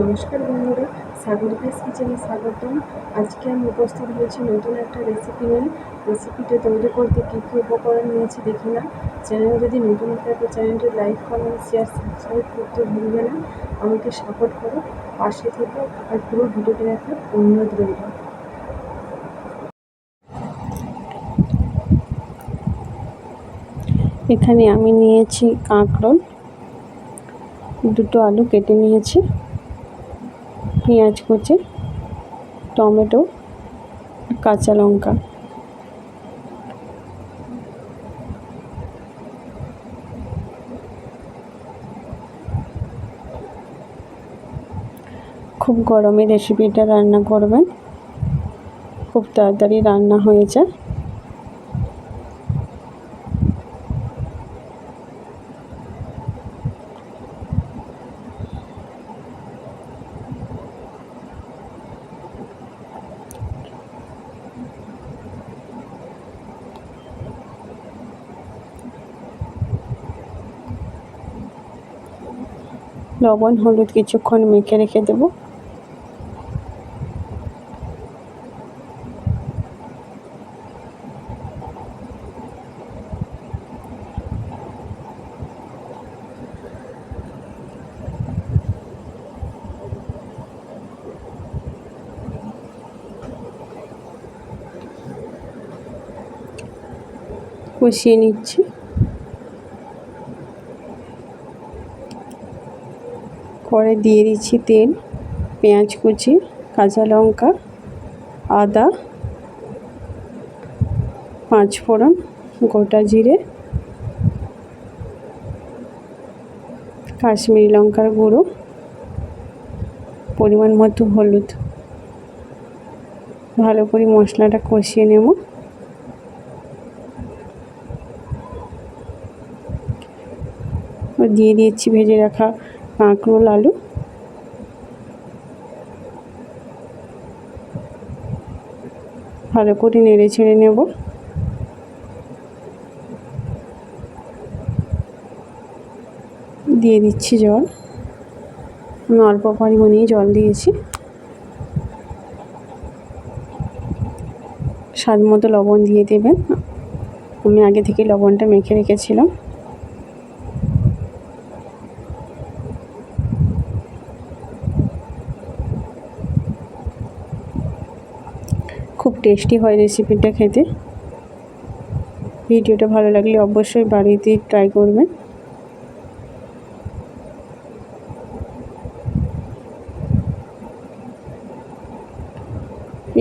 নমস্কার বন্ধুরা সাগরিকাস কিচেনে স্বাগতম। আজকে আমি উপস্থিত হয়েছি নতুন একটা রেসিপি নিয়ে। রেসিপিটা তৈরি করতে কী কী উপকরণ নিয়েছি দেখি না চ্যানেল যদি নতুন থাকে, চ্যানেলটি লাইক কমেন্ট শেয়ার সাবস্ক্রাইব করতে ভুলবে না। আমাকে সাপোর্ট করো, পাশে থেকে আর পুরো ভিডিওটা দেখার অনুরোধ রইল। এখানে আমি নিয়েছি কাঁকরোল। দুটো আলু কেটে নিয়েছি। পেঁয়াজ কুচি, টমেটো, কাঁচা লঙ্কা। খুব গরমে রেসিপিটা রান্না করবেন। খুব তাড়াতাড়ি রান্না হয়ে যায়। লবণ হলুদ কিছুক্ষণ মেখে রেখে দেব। কষিয়ে নিচ্ছি। পরে দিয়ে দিচ্ছি তেল, পেঁয়াজ কুচি, কাঁচা লঙ্কা, আদা, পাঁচ ফোড়ন, গোটা জিরে, কাশ্মীরি লঙ্কার গুঁড়ো, পরিমাণ মতো হলুদ। ভালো করে মশলাটা কষিয়ে নেব। দিয়ে দিচ্ছি ভেজে রাখা কাঁকরোল আলু। ভালো করে নেড়ে ছেড়ে নেব। দিয়ে দিচ্ছি জল। আমি অল্প পরিমাণেই জল দিয়েছি। স্বাদ মতো লবণ দিয়ে দেবেন। আমি আগে থেকে লবণটা মেখে রেখেছিলাম। খুব টেস্টি হয় রেসিপিটা খেতে। ভিডিওটা ভালো লাগলে অবশ্যই বাড়িতে ট্রাই করবেন।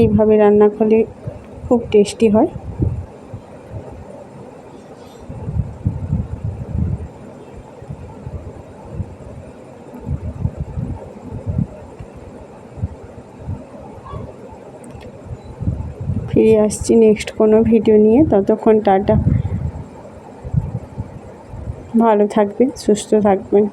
এইভাবে রান্না করলে খুব টেস্টি হয়। ফিরে আসছি নেক্সট কোনো ভিডিও নিয়ে। ততক্ষণ টাটা। ভালো থাকবেন সুস্থ থাকবেন।